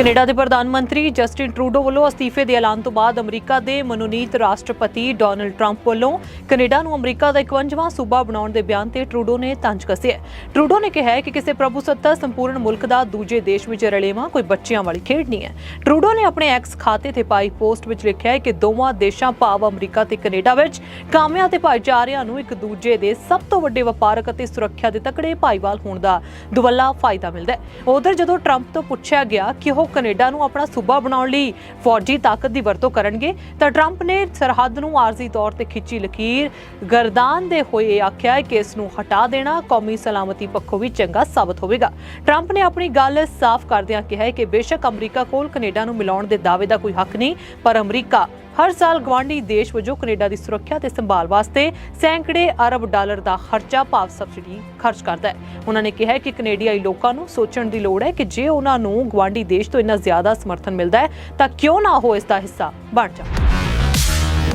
Canada ਦੇ ਪ੍ਰਧਾਨ ਮੰਤਰੀ ਜਸਟਿਨ ਟਰੂਡੋ ਵੱਲੋਂ ਅਸਤੀਫੇ ਦੇ ਐਲਾਨ ਤੋਂ ਬਾਅਦ ਅਮਰੀਕਾ ਦੇ ਮਨੋਨੀਤ ਰਾਸ਼ਟਰਪਤੀ ਡੋਨਲਡ ਟਰੰਪ ਵੱਲੋਂ ਕੈਨੇਡਾ ਨੂੰ ਅਮਰੀਕਾ ਦਾ 51ਵਾਂ ਸੂਬਾ ਬਣਾਉਣ ਦੇ ਬਿਆਨ ਤੇ ਟਰੂਡੋ ਨੇ ਤੰਜ ਕੱਸਿਆ ਟਰੂਡੋ ਨੇ ਕਿਹਾ ਕਿ ਕਿਸੇ ਪ੍ਰਭੂਸੱਤਾ ਸੰਪੂਰਨ ਮੁਲਕ ਦਾ ਦੂਜੇ ਦੇਸ਼ ਵਿੱਚ ਰਲੇਵਾਂ ਕੋਈ ਬੱਚਿਆਂ ਵਾਲੀ ਖੇਡ ਨਹੀਂ ਹੈ। ਟਰੂਡੋ ਨੇ ਆਪਣੇ ਐਕਸ ਖਾਤੇ ਤੇ ਪਾਈ ਪੋਸਟ ਵਿੱਚ ਲਿਖਿਆ ਹੈ ਕਿ ਦੋਵਾਂ ਦੇਸ਼ਾਂ ਭਾਵ ਅਮਰੀਕਾ ਤੇ ਕੈਨੇਡਾ ਵਿੱਚ ਕਾਮਿਆਂ ਤੇ ਭਾਈਚਾਰਿਆਂ ਨੂੰ ਇੱਕ ਦੂਜੇ ਦੇ ਸਭ ਤੋਂ ਵੱਡੇ ਵਪਾਰਕ ਅਤੇ ਸੁਰੱਖਿਆ ਦੇ ਤਕੜੇ ਭਾਈਵਾਲ ਹੋਣ ਦਾ ਦੁਵੱਲਾ ਫਾਇਦਾ ਮਿਲਦਾ ਹੈ। ਉਧਰ ਜਦੋਂ ਟਰੰਪ ਤੋਂ ਪੁੱਛਿਆ ਗਿਆ ਕਿ ਉਹ ਕੈਨੇਡਾ ਨੂੰ ਆਪਣਾ ਸੂਬਾ ਬਣਾਉਣ ਲਈ ਫੌਜੀ ਤਾਕਤ ਦੀ ਵਰਤੋਂ ਕਰਨਗੇ। ਤਾਂ ਟਰੰਪ ਨੇ ਸਰਹੱਦ ਨੂੰ ਆਰਜ਼ੀ ਤੌਰ ਤੇ ਖਿੱਚੀ ਲਕੀਰ। ਗਰਦਾਨ ਦੇ ਹੋਏ ਆਖਿਆ ਕਿ ਇਸ ਨੂੰ ਹਟਾ ਦੇਣਾ ਕੌਮੀ ਸਲਾਮਤੀ ਪੱਖੋਂ ਵੀ ਚੰਗਾ ਸਾਬਤ ਹੋਵੇਗਾ। ਟਰੰਪ ਨੇ ਆਪਣੀ ਗੱਲ ਸਾਫ਼ ਕਰਦਿਆਂ ਕਿਹਾ ਕਿ ਬੇਸ਼ੱਕ ਅਮਰੀਕਾ ਕੋਲ ਕੈਨੇਡਾ ਨੂੰ ਮਿਲਾਉਣ ਦੇ ਦਾਅਵੇ ਦਾ ਕੋਈ ਹੱਕ ਨਹੀਂ, ਪਰ ਅਮਰੀਕਾ ਹਰ ਸਾਲ ਗਵਾਂਢੀ ਦੇਸ਼ ਵਜੋਂ ਕੈਨੇਡਾ ਦੀ ਸੁਰੱਖਿਆ ਤੇ ਸੰਭਾਲ ਵਾਸਤੇ ਸੈਂਕੜੇ ਅਰਬ ਡਾਲਰ ਦਾ ਖਰਚਾ ਭਾਵ ਸਬਸਿਡੀ ਖਰਚ ਕਰਦਾ ਹੈ। ਉਹਨਾਂ ਨੇ ਕਿਹਾ ਕਿ ਕੈਨੇਡੀਆਈ ਲੋਕਾਂ ਨੂੰ ਸੋਚਣ ਦੀ ਲੋੜ ਹੈ ਕਿ ਜੇ ਉਹਨਾਂ ਨੂੰ ਗਵਾਂਢੀ ਦੇਸ਼ ਤੋਂ ਇੰਨਾ ਜ਼ਿਆਦਾ ਸਮਰਥਨ ਮਿਲਦਾ ਹੈ, ਤਾਂ ਕਿਉਂ ਨਾ ਉਹ ਇਸ ਦਾ ਹਿੱਸਾ ਬਣ ਜਾਣ।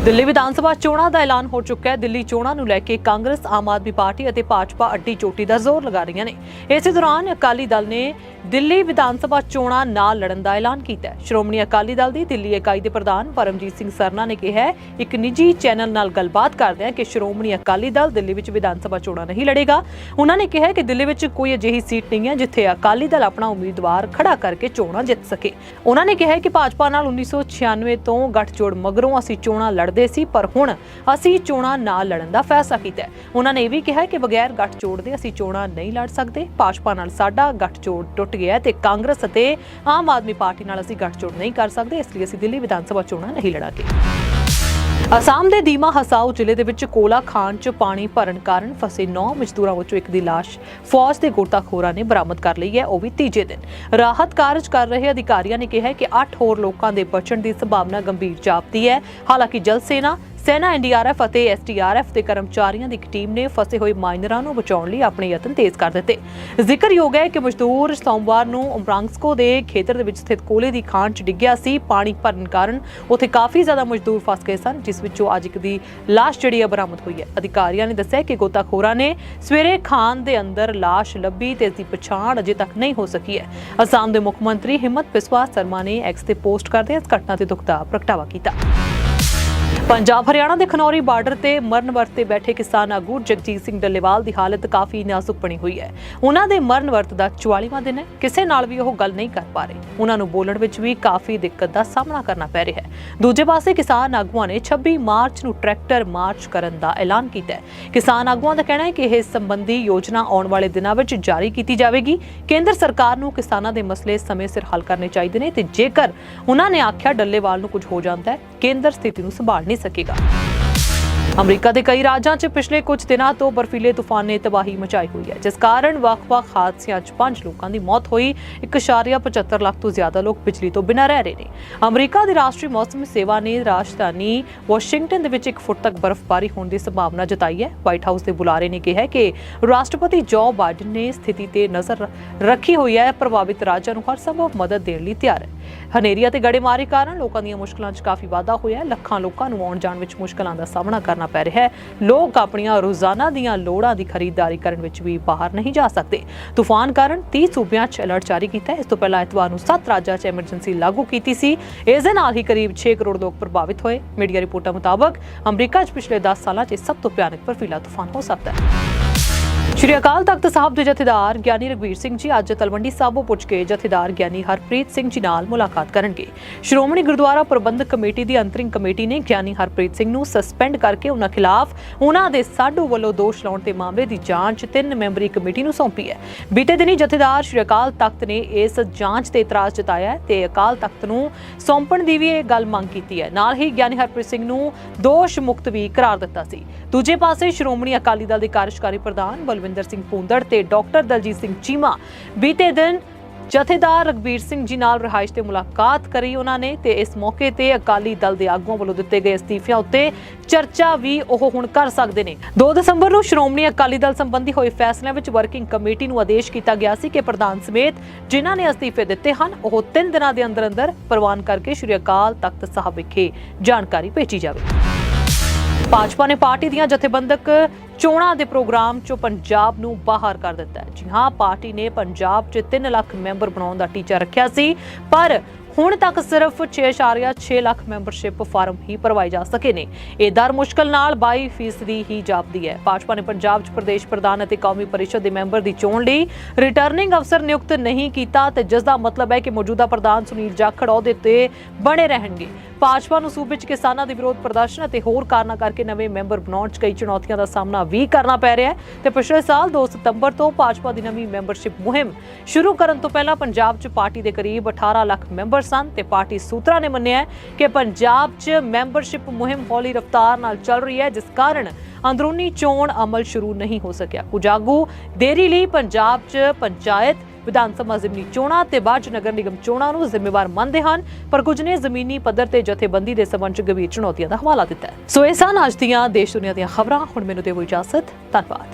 ਦਿੱਲੀ ਵਿਧਾਨ ਸਭਾ ਚੋਣਾਂ ਦਾ ਐਲਾਨ ਹੋ ਚੁੱਕਾ ਹੈ। ਦਿੱਲੀ ਚੋਣਾਂ ਨੂੰ ਲੈ ਕੇ ਕਾਂਗਰਸ, ਆਮ ਆਦਮੀ ਪਾਰਟੀ ਅਤੇ ਭਾਜਪਾ ਅੱਡੀ ਚੋਟੀ ਦਾ ਜ਼ੋਰ ਲਗਾ ਰਹੀਆਂ ਨੇ। ਇਸੇ ਦੌਰਾਨ ਅਕਾਲੀ ਦਲ ਨੇ ਦਿੱਲੀ ਵਿਧਾਨ ਸਭਾ ਚੋਣਾਂ ਨਾ ਲੜਨ ਦਾ ਐਲਾਨ ਕੀਤਾ ਹੈ। ਸ਼੍ਰੋਮਣੀ ਅਕਾਲੀ ਦਲ ਦੀ ਦਿੱਲੀ ਇਕਾਈ ਦੇ ਪ੍ਰਧਾਨ ਪਰਮਜੀਤ ਸਿੰਘ ਸਰਨਾ ਨੇ ਕਿਹਾ ਇੱਕ ਨਿੱਜੀ ਚੈਨਲ ਨਾਲ ਗੱਲਬਾਤ ਕਰਦਿਆਂ ਕਿ ਸ਼੍ਰੋਮਣੀ ਅਕਾਲੀ ਦਲ ਦਿੱਲੀ ਵਿੱਚ ਵਿਧਾਨ ਸਭਾ ਚੋਣਾਂ ਨਹੀਂ ਲੜੇਗਾ। ਉਹਨਾਂ ਨੇ ਕਿਹਾ ਕਿ ਦਿੱਲੀ ਵਿੱਚ ਕੋਈ ਅਜਿਹੀ ਸੀਟ ਨਹੀਂ ਹੈ ਜਿੱਥੇ ਅਕਾਲੀ ਦਲ ਆਪਣਾ ਉਮੀਦਵਾਰ ਖੜਾ ਕਰਕੇ ਚੋਣਾਂ ਜਿੱਤ ਸਕੇ। ਉਹਨਾਂ ਨੇ ਕਿਹਾ ਕਿ ਭਾਜਪਾ ਨਾਲ 1996 ਤੋਂ ਗੱਠਜੋੜ ਮਗਰੋਂ ਅਸੀਂ ਚੋਣਾਂ ਲੜਦੇ ਸੀ, ਪਰ ਹੁਣ ਅਸੀਂ ਚੋਣਾਂ ਨਾ ਲੜਨ ਦਾ ਫੈਸਲਾ ਕੀਤਾ ਉਹਨਾਂ ਨੇ ਇਹ ਵੀ ਕਿਹਾ ਕਿ ਬਗੈਰ ਗੱਠਜੋੜ ਦੇ ਅਸੀਂ ਚੋਣਾਂ ਨਹੀਂ ਲੜ ਸਕਦੇ। ਭਾਜਪਾ ਨਾਲ ਸਾਡਾ ਗੱਠਜੋੜ ਟੁੱਟ ਗਿਆ ਤੇ ਕਾਂਗਰਸ ਅਤੇ ਆਮ ਆਦਮੀ ਪਾਰਟੀ ਨਾਲ ਅਸੀਂ ਗੱਠਜੋੜ ਨਹੀਂ ਕਰ ਸਕਦੇ, ਇਸ ਲਈ ਅਸੀਂ ਦਿੱਲੀ ਵਿਧਾਨ ਸਭਾ ਚੋਣਾਂ ਨਹੀਂ ਲੜਾਂਗੇ। ਅਸਾਮ ਦੇ ਦੀਮਾ ਹਸਾਓ ਜ਼ਿਲ੍ਹੇ ਦੇ ਵਿੱਚ ਕੋਲਾ ਖਾਨ 'ਚ ਪਾਣੀ ਭਰਨ ਕਾਰਨ ਫਸੇ 9 ਮਜ਼ਦੂਰਾਂ ਵਿੱਚੋਂ ਇੱਕ ਦੀ ਲਾਸ਼ ਫੌਜ ਦੇ ਗੋਤਾਖੋਰਾਂ ਨੇ ਬਰਾਮਦ ਕਰ ਲਈ ਹੈ, ਉਹ ਵੀ ਤੀਜੇ ਦਿਨ। ਰਾਹਤ ਕਾਰਜ ਕਰ ਰਹੇ ਅਧਿਕਾਰੀਆਂ ਨੇ ਕਿਹਾ ਕਿ 8 ਹੋਰ ਲੋਕਾਂ ਦੇ ਬਚਣ ਦੀ ਸੰਭਾਵਨਾ ਗੰਭੀਰ ਜਾਪਦੀ ਹੈ। ਹਾਲਾਂਕਿ ਜਲ ਸੇਨਾ ਸੈਨਾ ਐਨਡੀਆਰਐਫ ਅਤੇ ਐਸਡੀਆਰਐਫ ਦੇ ਕਰਮਚਾਰੀਆਂ ਦੀ ਇੱਕ ਟੀਮ ਨੇ ਫਸੇ ਹੋਏ ਮਾਈਨਰਾਂ ਨੂੰ ਬਚਾਉਣ ਲਈ ਆਪਣੇ ਯਤਨ ਤੇਜ਼ ਕਰ ਦਿੱਤੇ। ਜ਼ਿਕਰਯੋਗ ਹੈ ਕਿ ਮਜ਼ਦੂਰ ਸੋਮਵਾਰ ਨੂੰ ਉਮਰਾਂਗਸਕੋ ਦੇ ਖੇਤਰ ਦੇ ਵਿੱਚ ਸਥਿਤ ਕੋਲੇ ਦੀ ਖਾਨ 'ਚ ਡਿੱਗਿਆ ਸੀ। ਪਾਣੀ ਭਰਨ ਕਾਰਨ ਉੱਥੇ ਕਾਫੀ ਜ਼ਿਆਦਾ ਮਜ਼ਦੂਰ ਫਸ ਗਏ ਸਨ, ਜਿਸ ਵਿੱਚੋਂ ਅੱਜ ਇੱਕ ਦੀ ਲਾਸ਼ ਜਿਹੜੀ ਹੈ ਬਰਾਮਦ ਹੋਈ ਹੈ। ਅਧਿਕਾਰੀਆਂ ਨੇ ਦੱਸਿਆ ਕਿ ਗੋਤਾਖੋਰਾਂ ਨੇ ਸਵੇਰੇ ਖਾਨ ਦੇ ਅੰਦਰ ਲਾਸ਼ ਲੱਭੀ ਤੇ ਇਸ ਦੀ ਪਛਾਣ ਅਜੇ ਤੱਕ ਨਹੀਂ ਹੋ ਸਕੀ ਹੈ। ਅਸਾਮ ਦੇ ਮੁੱਖ ਮੰਤਰੀ ਹਿੰਮਤ ਬਿਸਵਾ ਸ਼ਰਮਾ ਨੇ ਐਕਸ ਤੇ ਪੋਸਟ ਕਰਦੇ ਇਸ ਘਟਨਾ ਤੇ ਦੁੱਖ ਦਾ ਪ੍ਰਗਟਾਵਾ ਕੀਤਾ। ਪੰਜਾਬ ਹਰਿਆਣਾ ਦੇ ਖਨੌਰੀ ਬਾਰਡਰ ਤੇ ਮਰਨ ਵਰਤ ਤੇ ਬੈਠੇ ਕਿਸਾਨ ਆਗੂ ਜਗਜੀਤ ਸਿੰਘ ਡੱਲੇਵਾਲ ਦੀ ਹਾਲਤ ਕਾਫੀ ਨਾਜ਼ੁਕ ਬਣੀ ਹੋਈ ਹੈ। ਉਹਨਾਂ ਦੇ ਮਰਨ ਵਰਤ ਦਾ 44ਵਾਂ ਦਿਨ ਹੈ। ਕਿਸੇ ਨਾਲ ਵੀ ਉਹ ਗੱਲ ਨਹੀਂ ਕਰ ਪਾ ਰਹੇ। ਉਹਨਾਂ ਨੂੰ ਬੋਲਣ ਵਿੱਚ ਵੀ ਕਾਫੀ ਦਿੱਕਤ ਦਾ ਸਾਹਮਣਾ ਕਰਨਾ ਪੈ ਰਿਹਾ ਹੈ। ਦੂਜੇ ਪਾਸੇ ਕਿਸਾਨ ਆਗੂਆਂ ਨੇ 26 ਮਾਰਚ ਨੂੰ ਟਰੈਕਟਰ ਮਾਰਚ ਕਰਨ ਦਾ ਐਲਾਨ ਕੀਤਾ ਹੈ। ਕਿਸਾਨ ਆਗੂਆਂ ਦਾ ਕਹਿਣਾ ਹੈ ਕਿ ਇਸ ਸੰਬੰਧੀ ਯੋਜਨਾ ਆਉਣ ਵਾਲੇ ਦਿਨਾਂ ਵਿੱਚ ਜਾਰੀ ਕੀਤੀ ਜਾਵੇਗੀ। ਕੇਂਦਰ ਸਰਕਾਰ ਨੂੰ ਕਿਸਾਨਾਂ ਦੇ ਮਸਲੇ ਸਮੇਂ ਸਿਰ ਹੱਲ ਕਰਨੇ ਚਾਹੀਦੇ ਨੇ ਤੇ ਜੇਕਰ ਉਹਨਾਂ ਨੇ ਆਖਿਆ ਡੱਲੇਵਾਲ ਨੂੰ ਕੁਝ ਹੋ ਜਾਂਦਾ ਹੈ, ਕੇਂਦਰ ਸਥਿਤੀ ਨੂੰ ਸੰਭਾਲ ਨਹੀਂ ਸਕੇਗਾ। ਅਮਰੀਕਾ ਦੇ ਕਈ ਰਾਜਾਂ 'ਚ ਪਿਛਲੇ ਕੁਝ ਦਿਨਾਂ ਤੋਂ ਬਰਫੀਲੇ ਤੂਫਾਨ ਨੇ ਤਬਾਹੀ ਮਚਾਈ ਹੋਈ ਹੈ, ਜਿਸ ਕਾਰਨ ਵੱਖ-ਵੱਖ ਹਾਦਸਿਆਂ 'ਚ 5 ਲੋਕਾਂ ਦੀ ਮੌਤ ਹੋਈ। 1.75 ਲੱਖ ਤੋਂ ਜ਼ਿਆਦਾ ਲੋਕ ਬਿਜਲੀ ਤੋਂ ਬਿਨਾਂ ਰਹਿ ਰਹੇ ਨੇ। ਅਮਰੀਕਾ ਦੀ ਰਾਸ਼ਟਰੀ ਮੌਸਮ ਸੇਵਾ ਨੇ ਰਾਜਧਾਨੀ ਵਾਸ਼ਿੰਗਟਨ ਦੇ ਵਿੱਚ 1 ਫੁੱਟ ਤੱਕ ਬਰਫ਼ਬਾਰੀ ਹੋਣ ਦੀ ਸੰਭਾਵਨਾ ਜਤਾਈ ਹੈ। ਵਾਈਟ ਹਾਊਸ ਦੇ ਬੁਲਾਰੇ ਨੇ ਕਿਹਾ ਕਿ ਰਾਸ਼ਟਰਪਤੀ ਜੋ ਬਾਈਡਨ ਨੇ ਸਥਿਤੀ ਤੇ ਨਜ਼ਰ ਰੱਖੀ ਹੋਈ ਹੈ, ਪ੍ਰਭਾਵਿਤ ਰਾਜਾਂ ਨੂੰ ਹਰ ਸੰਭਵ ਮਦਦ ਦੇਣ ਲਈ ਤਿਆਰ ਹੈ। ਹਨੇਰੀ ਅਤੇ ਗੜੇਮਾਰੀ ਕਾਰਨ ਲੋਕਾਂ ਦੀਆਂ ਮੁਸ਼ਕਲਾਂ 'ਚ ਕਾਫੀ ਵਾਧਾ ਹੋਇਆ ਹੈ। ਲੱਖਾਂ ਲੋਕਾਂ ਨੂੰ ਆਉਣ ਜਾਣ ਵਿੱਚ ਮੁਸ਼ਕਲਾਂ ਦਾ ਸਾਹਮਣਾ ਕਰਨਾ ਪੈ ਰਿਹਾ ਹੈ। ਲੋਕ ਆਪਣੀਆਂ ਰੋਜ਼ਾਨਾ ਦੀਆਂ ਲੋੜਾਂ ਦੀ ਖਰੀਦਦਾਰੀ ਕਰਨ ਵਿੱਚ ਵੀ ਬਾਹਰ ਨਹੀਂ ਜਾ ਸਕਦੇ। ਤੂਫਾਨ ਕਾਰਨ 30 ਸੂਬਿਆਂ 'ਚ ਅਲਰਟ ਜਾਰੀ ਕੀਤਾ ਹੈ। ਇਸ ਤੋਂ ਪਹਿਲਾਂ ਐਤਵਾਰ ਨੂੰ 7 ਰਾਜਾਂ 'ਚ ਐਮਰਜੈਂਸੀ ਲਾਗੂ ਕੀਤੀ ਸੀ। ਇਸ ਦੇ ਨਾਲ ਹੀ ਕਰੀਬ 6 ਕਰੋੜ ਲੋਕ ਪ੍ਰਭਾਵਿਤ ਹੋਏ। ਮੀਡੀਆ ਰਿਪੋਰਟਾਂ ਮੁਤਾਬਕ ਅਮਰੀਕਾ 'ਚ ਪਿਛਲੇ 10 ਸਾਲਾਂ 'ਚ ਸਭ ਤੋਂ ਭਿਆਨਕ ਬਰਫੀਲਾ ਤੂਫਾਨ ਹੋ ਸਕਦਾ ਹੈ। ਸ਼੍ਰੀ ਅਕਾਲ ਤਖਤ ਸਾਹਿਬ ਦੇ ਜਥੇਦਾਰ ਗਿਆਨੀ ਰਗਵੀਰ ਸਿੰਘ ਜੀ ਅੱਜ ਤਲਵੰਡੀ ਸਾਬੋ ਪੁੱਜ ਕੇ ਜਥੇਦਾਰ ਗਿਆਨੀ ਹਰਪ੍ਰੀਤ ਸਿੰਘ ਜੀ ਨਾਲ ਮੁਲਾਕਾਤ ਕਰਨਗੇ। ਸ਼੍ਰੋਮਣੀ ਗੁਰਦੁਆਰਾ ਪ੍ਰਬੰਧਕ ਕਮੇਟੀ ਦੀ ਅੰਤਰਿੰਗ ਕਮੇਟੀ ਨੇ ਗਿਆਨੀ ਹਰਪ੍ਰੀਤ ਸਿੰਘ ਨੂੰ ਸਸਪੈਂਡ ਕਰਕੇ ਉਹਨਾਂ ਖਿਲਾਫ ਉਹਨਾਂ ਦੇ ਸਾਡੂ ਵੱਲੋਂ ਦੋਸ਼ ਲਾਉਣ ਤੇ ਮਾਮਲੇ ਦੀ ਜਾਂਚ ਤਿੰਨ ਮੈਂਬਰੀ ਕਮੇਟੀ ਨੂੰ ਸੌਂਪੀ ਹੈ। ਬੀਤੇ ਦਿਨੀ ਜਥੇਦਾਰ ਸ਼੍ਰੀ ਅਕਾਲ ਤਖਤ ਨੇ ਇਸ ਜਾਂਚ ਤੇ ਇਤਰਾਜ਼ ਜਤਾਇਆ ਹੈ ਤੇ ਅਕਾਲ ਤਖਤ ਨੂੰ ਸੌਂਪਣ ਦੀ ਵੀ ਇਹ ਗੱਲ ਮੰਗ ਕੀਤੀ ਹੈ। ਨਾਲ ਹੀ ਗਿਆਨੀ ਹਰਪ੍ਰੀਤ ਸਿੰਘ ਨੂੰ ਦੋਸ਼ ਮੁਕਤ ਵੀ ਕਰਾਰ ਦਿੱਤਾ ਸੀ। ਦੂਜੇ ਪਾਸੇ ਸ਼੍ਰੋਮਣੀ ਅਕਾਲੀ ਦਲ ਦੇ ਕਾਰਜਕਾਰੀ ਪ੍ਰਧਾਨ ਬਲਵਿੰਦਰ ਸਿੰਘ ਪੂੰਦੜ ਤੇ ਡਾਕਟਰ ਦਲਜੀਤ ਸਿੰਘ ਚੀਮਾ। ਬੀਤੇ ਦਿਨ ਜਥੇਦਾਰ ਰਗਵੀਰ ਸਿੰਘ ਜੀ ਨਾਲ ਰਿਹਾਇਸ਼ ਤੇ ਮੁਲਾਕਾਤ ਕਰੀ ਉਹਨਾਂ ਨੇ ਤੇ ਇਸ ਮੌਕੇ ਤੇ ਅਕਾਲੀ ਦਲ ਦੇ ਆਗੂਆਂ ਵੱਲੋਂ ਦਿੱਤੇ ਗਏ ਅਸਤੀਫਿਆਂ ਉੱਤੇ ਚਰਚਾ ਵੀ ਉਹ ਹੁਣ ਕਰ ਸਕਦੇ ਨੇ। 2 ਦਸੰਬਰ ਨੂੰ ਸ਼੍ਰੋਮਣੀ ਅਕਾਲੀ ਦਲ ਸੰਬੰਧੀ ਹੋਏ ਫੈਸਲਿਆਂ ਵਿੱਚ ਵਰਕਿੰਗ ਕਮੇਟੀ ਨੂੰ ਆਦੇਸ਼ ਕੀਤਾ ਗਿਆ ਸੀ ਕਿ ਪ੍ਰਧਾਨ ਸਮੇਤ ਜਿਨ੍ਹਾਂ ਨੇ ਅਸਤੀਫੇ ਦਿੱਤੇ ਹਨ, ਉਹ 3 ਦਿਨਾਂ ਦੇ ਅੰਦਰ ਅੰਦਰ ਪ੍ਰਵਾਨ ਕਰਕੇ ਸ਼੍ਰੀ ਅਕਾਲ ਤਖਤ ਸਾਹਿਬ ਵਿਖੇ ਜਾਣਕਾਰੀ ਭੇਜੀ ਜਾਵੇ। ਭਾਜਪਾ ਨੇ ਪਾਰਟੀ ਦੀਆਂ ਜਥੇਬੰਦਕ ਚੋਣਾਂ ਦੇ ਪ੍ਰੋਗਰਾਮ 'ਚੋਂ ਪੰਜਾਬ ਨੂੰ ਬਾਹਰ ਕਰ ਦਿੱਤਾ ਹੈ। ਜੀ ਹਾਂ, ਪਾਰਟੀ ਨੇ ਪੰਜਾਬ 'ਚ 3 ਲੱਖ ਮੈਂਬਰ ਬਣਾਉਣ ਦਾ ਟੀਚਾ ਰੱਖਿਆ ਸੀ, ਪਰ ਹੁਣ ਤੱਕ ਸਿਰਫ 6.6 ਲੱਖ ਮੈਂਬਰਸ਼ਿਪ ਫਾਰਮ ਹੀ ਭਰਵਾਏ ਜਾ ਸਕੇ ਨੇ। ਇਹ ਦਰ ਮੁਸ਼ਕਲ ਨਾਲ 22% ਫੀਸਦੀ ਹੀ ਜਾਪਦੀ ਹੈ। ਭਾਜਪਾ ਨੇ ਪੰਜਾਬ 'ਚ ਪ੍ਰਦੇਸ਼ ਪ੍ਰਧਾਨ ਅਤੇ ਕੌਮੀ ਪਰਿਸ਼ਦ ਦੇ ਮੈਂਬਰ ਦੀ ਚੋਣ ਲਈ ਰਿਟਰਨਿੰਗ ਅਫਸਰ ਨਿਯੁਕਤ ਨਹੀਂ ਕੀਤਾ ਤੇ ਜਿਸ ਦਾ ਮਤਲਬ ਹੈ ਕਿ ਮੌਜੂਦਾ ਪ੍ਰਧਾਨ ਸੁਨੀਲ ਜਾਖੜ ਅਹੁਦੇ ਤੇ ਬਣੇ ਰਹਿਣਗੇ। ਭਾਜਪਾ ਨੂੰ ਸੂਬੇ 'ਚ ਕਿਸਾਨਾਂ ਦੇ ਵਿਰੋਧ ਪ੍ਰਦਰਸ਼ਨ ਅਤੇ ਹੋਰ ਕਾਰਨਾਂ ਕਰਕੇ ਨਵੇਂ ਮੈਂਬਰ ਬਣਾਉਣ 'ਚ ਕਈ ਚੁਣੌਤੀਆਂ ਦਾ ਸਾਹਮਣਾ ਵੀ ਕਰਨਾ ਪੈ ਰਿਹਾ ਹੈ ਤੇ ਪਿਛਲੇ ਸਾਲ 2 ਸਤੰਬਰ ਤੋਂ ਭਾਜਪਾ ਦੀ ਨਵੀਂ ਮੈਂਬਰਸ਼ਿਪ ਮੁਹਿੰਮ ਸ਼ੁਰੂ ਕਰਨ ਤੋਂ ਪਹਿਲਾਂ ਪੰਜਾਬ 'ਚ ਪਾਰਟੀ ਦੇ ਕਰੀਬ 18 ਲੱਖ ਮੈਂਬਰ ਸਨ ਤੇ ਪਾਰਟੀ ਸੂਤਰਾਂ ਨੇ ਮੰਨਿਆ ਕਿ ਪੰਜਾਬ 'ਚ ਮੈਂਬਰਸ਼ਿਪ ਮੁਹਿੰਮ ਹੌਲੀ ਰਫ਼ਤਾਰ ਨਾਲ ਚੱਲ ਰਹੀ ਹੈ, ਜਿਸ ਕਾਰਨ ਅੰਦਰੂਨੀ ਚੋਣ ਅਮਲ ਸ਼ੁਰੂ ਨਹੀਂ ਹੋ ਸਕਿਆ। ਕੁਝ ਆਗੂ ਦੇਰੀ ਲਈ ਪੰਜਾਬ 'ਚ ਪੰਚਾਇਤ ਵਿਧਾਨ ਸਭਾ ਜ਼ਿਮਨੀ ਚੋਣਾਂ ਤੇ ਬਾਅਦ 'ਚ ਨਗਰ ਨਿਗਮ ਚੋਣਾਂ ਨੂੰ ਜ਼ਿੰਮੇਵਾਰ ਮੰਨਦੇ ਹਨ, ਪਰ ਕੁਝ ਨੇ ਜ਼ਮੀਨੀ ਪੱਧਰ ਤੇ ਜਥੇਬੰਦੀ ਦੇ ਸਬੰਧ 'ਚ ਗੰਭੀਰ ਚੁਣੌਤੀਆਂ ਦਾ ਹਵਾਲਾ ਦਿੱਤਾ ਸੋ ਇਹ ਸਨ ਅੱਜ ਦੀਆਂ ਦੇਸ਼ ਦੁਨੀਆ ਦੀਆਂ ਖਬਰਾਂ, ਹੁਣ ਮੈਨੂੰ ਦੇਵੋ ਇਜਾਜ਼ਤ, ਧੰਨਵਾਦ।